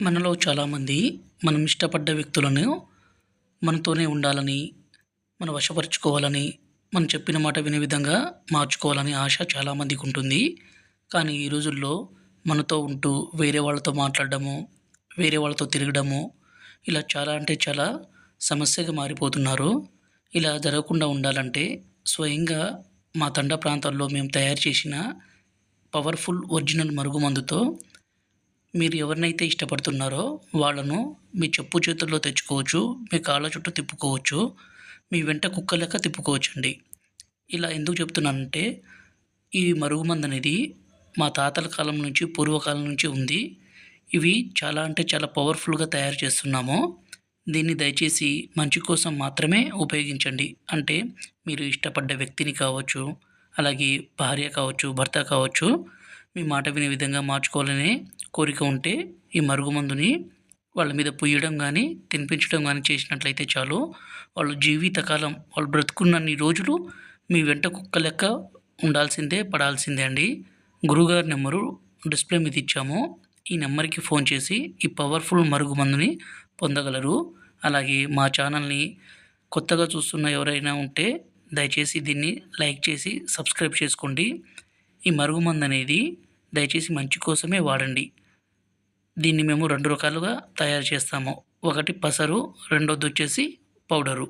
మనలో చాలామంది మనం ఇష్టపడ్డ వ్యక్తులను మనతోనే ఉండాలని మన వశపరుచుకోవాలని మనం చెప్పిన మాట వినే విధంగా మార్చుకోవాలని ఆశ చాలామందికి ఉంటుంది. కానీ ఈ రోజుల్లో మనతో ఉంటూ వేరే వాళ్ళతో మాట్లాడడము వేరే వాళ్ళతో తిరగడము ఇలా చాలా అంటే చాలా సమస్యగా మారిపోతున్నారు. ఇలా జరగకుండా ఉండాలంటే స్వయంగా మా తండ ప్రాంతాల్లో మేము తయారు చేసిన పవర్ఫుల్ ఒరిజినల్ మరుగుమందుతో మీరు ఎవరినైతే ఇష్టపడుతున్నారో వాళ్ళను మీ చెప్పు చేతుల్లో తెచ్చుకోవచ్చు మీ కాళ్ళ చుట్టూ తిప్పుకోవచ్చు మీ వెంట కుక్క లెక్క తిప్పుకోవచ్చు అండి ఇలా ఎందుకు చెప్తున్నానంటే ఈ మరుగుమందు అనేది మా తాతల కాలం నుంచి పూర్వకాలం నుంచి ఉంది. ఇవి చాలా అంటే చాలా పవర్ఫుల్గా తయారు చేస్తున్నాము. దీన్ని దయచేసి మంచి కోసం మాత్రమే ఉపయోగించండి. అంటే మీరు ఇష్టపడ్డ వ్యక్తిని కావచ్చు అలాగే భార్య కావచ్చు భర్త కావచ్చు మీ మాట వినే విధంగా మార్చుకోవాలనే కోరిక ఉంటే ఈ మరుగుమందుని వాళ్ళ మీద పొయ్యడం కానీ తినిపించడం కానీ చేసినట్లయితే చాలు. వాళ్ళు జీవితకాలం వాళ్ళు బ్రతుకున్నన్ని రోజులు మీ వెంట కుక్క లెక్క ఉండాల్సిందే పడాల్సిందే అండి. గురుగారి నెంబరు డిస్ప్లే మీద ఇచ్చాము. ఈ నెంబర్కి ఫోన్ చేసి ఈ పవర్ఫుల్ మరుగుమందుని పొందగలరు. అలాగే మా ఛానల్ని కొత్తగా చూస్తున్న ఎవరైనా ఉంటే దయచేసి దీన్ని లైక్ చేసి సబ్స్క్రైబ్ చేసుకోండి. ఈ మరుగుమందు అనేది దయచేసి మంచి కోసమే వాడండి. దీన్ని మేము రెండు రకాలుగా తయారు చేస్తాము. ఒకటి పసరు రెండోది వచ్చేసి పౌడరు.